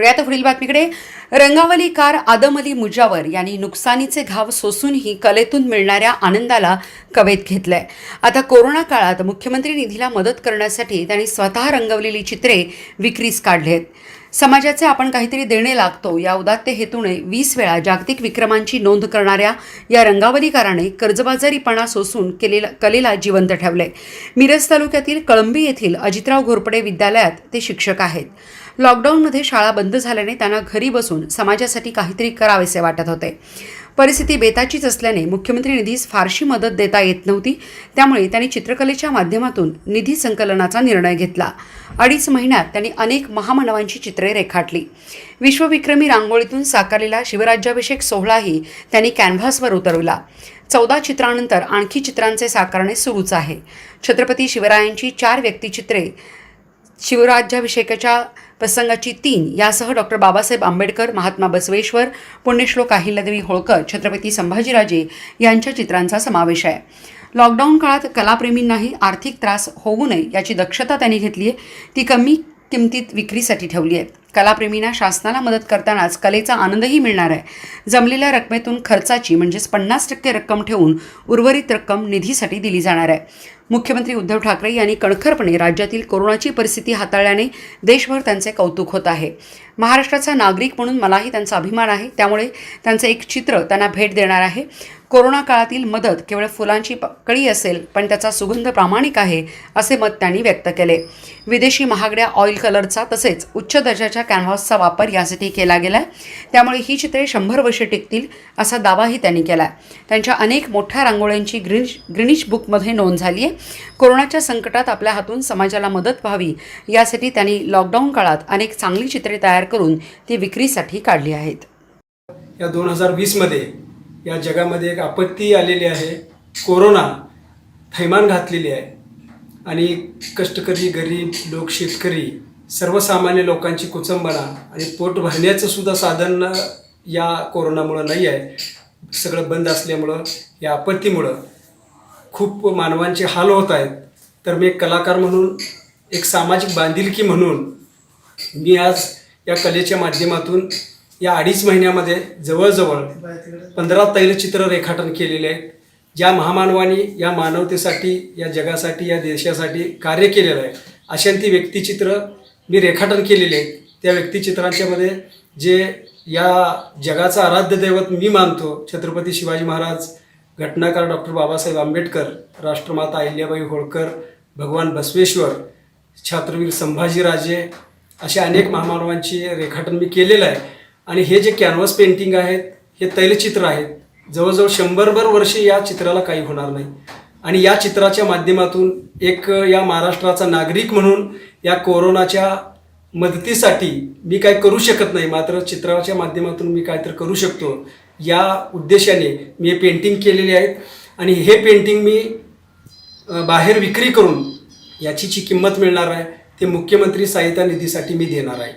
वळूयात पुढील बातमीकडे. रंगावली कार आदम अली मुजावर यांनी नुकसानीचे घाव सोसूनही कलेतून मिळणाऱ्या आनंदाला कवेत घेतलंय. आता कोरोना काळात मुख्यमंत्री निधीला मदत करण्यासाठी त्यांनी स्वतः रंगवलेली चित्रे विक्रीस काढली आहेत समाजाचे आपण काहीतरी देणे लागतो या उदात्त हेतूने वीस वेळा जागतिक विक्रमांची नोंद करणाऱ्या या रंगावलीकाराने कर्जबाजारीपणा सोसून केलेला कलेला जिवंत ठेवले मिरज तालुक्यातील कळंबी येथील अजितराव घोरपडे विद्यालयात ते शिक्षक आहेत. लॉकडाऊनमध्ये शाळा बंद झाल्याने त्यांना घरी बसून समाजासाठी काहीतरी करावेसे वाटत होते. परिस्थिती बेताचीच असल्याने मुख्यमंत्री निधीस फारशी मदत देता येत नव्हती. त्यामुळे त्यांनी चित्रकलेच्या माध्यमातून निधी संकलनाचा निर्णय घेतला. अडीच महिन्यात त्यांनी अनेक महामानवांची चित्रे रेखाटली. विश्वविक्रमी रांगोळीतून साकारलेला शिवराज्याभिषेक सोहळाही त्यांनी कॅनव्हासवर उतरवला. चौदा चित्रानंतर आणखी चित्रांचे साकारणे सुरूच आहे. छत्रपती शिवरायांची चार व्यक्तिचित्रे शिवराज्याभिषेकाच्या प्रसंगाची तीन. यासह डॉक्टर बाबासाहेब आंबेडकर महात्मा बसवेश्वर पुण्यश्लोक अहिल्यादेवी होळकर छत्रपती संभाजीराजे यांच्या चित्रांचा समावेश आहे. लॉकडाऊन काळात कलाप्रेमींनाही आर्थिक त्रास होऊ नये याची दक्षता त्यांनी घेतली आहे. ती कमी किमतीत विक्रीसाठी ठेवली आहे कलाप्रेमींना शासनाला मदत करतानाच कलेचा आनंदही मिळणार आहे. जमलेल्या रकमेतून खर्चाची म्हणजेच पन्नास टक्के रक्कम ठेवून उर्वरित रक्कम निधीसाठी दिली जाणार आहे. मुख्यमंत्री उद्धव ठाकरे यांनी कणखरपणे राज्यातील कोरोनाची परिस्थिती हाताळल्याने देशभर त्यांचे कौतुक होत आहे. महाराष्ट्राचा नागरिक म्हणून मलाही त्यांचा अभिमान आहे. त्यामुळे त्यांचं एक चित्र त्यांना भेट देणार आहे. कोरोना काळातील मदत केवळ फुलांची प- कळी असेल पण त्याचा सुगंध प्रामाणिक आहे असे मत त्यांनी व्यक्त केले. विदेशी महागड्या ऑइल कलरचा तसेच उच्च दर्जाच्या कॅनव्हासचा वापर यासाठी केला गेला त्यामुळे ही चित्रे शंभर वर्षे टिकतील असा दावाही त्यांनी केला त्यांच्या अनेक मोठ्या रांगोळ्यांची ग्रीनिश ग्रीनिश बुकमध्ये नोंद झाली आहे कोरोनाच्या संकटात आपल्या हातून समाजाला मदत व्हावी यासाठी त्यांनी लॉकडाऊन काळात अनेक चांगली चित्रे तयार करून ती विक्रीसाठी काढली आहेत. या दोन हजार वीसमध्ये या जगामध्ये एक आपत्ती आलेली आहे. कोरोना थैमान घातलेली आहे. आणि कष्टकरी गरीब लोक शेतकरी सर्वसामान्य लोकांची कुचंबना आणि पोट भरण्याचं सुद्धा साधन या कोरोनामुळं नाही आहे. सगळं बंद असल्यामुळं या आपत्तीमुळं खूप मानवांचे हाल होत आहेत. तर मी एक कलाकार म्हणून एक सामाजिक बांधिलकी म्हणून मी आज या कलेच्या माध्यमातून या अडीच महिन्यामध्ये जवळजवळ पंधरा तैलचित्र रेखाटन केलेले आहेत ज्या महामानवानी या मानवतेसाठी या जगासाठी या देशासाठी कार्य केलेलं आहे. अशांती व्यक्तिचित्र मी रेखाटन केलेले त्या व्यक्तिचित्रांच्यामध्ये जे या जगाचं आराध्य दैवत मी मानतो छत्रपती शिवाजी महाराज घटनाकार डॉक्टर बाबासाहेब आंबेडकर राष्ट्रमाता अहिल्याबाई होळकर भगवान बसवेश्वर छात्रवीर संभाजीराजे अशा अनेक महामानवांची रेखाटन मी केलेलं आहे. आणि हे जे कॅनव्हास पेंटिंग आहेत हे तैलचित्र आहेत. जवळजवळ शंभरभर वर्षे या चित्राला काही होणार नाही. आणि या चित्राच्या माध्यमातून एक या महाराष्ट्राचा नागरिक म्हणून या कोरोनाच्या मदतीसाठी मी काय करू शकत नाही मात्र चित्राच्या माध्यमातून मी काय तर करू शकतो. या उद्देशाने मी हे पेंटिंग केलेले आहेत आणि हे पेंटिंग मी बाहेर विक्री करून याची जी किंमत मिळणार आहे ते मुख्यमंत्री सहायता निधीसाठी मी देणार आहे.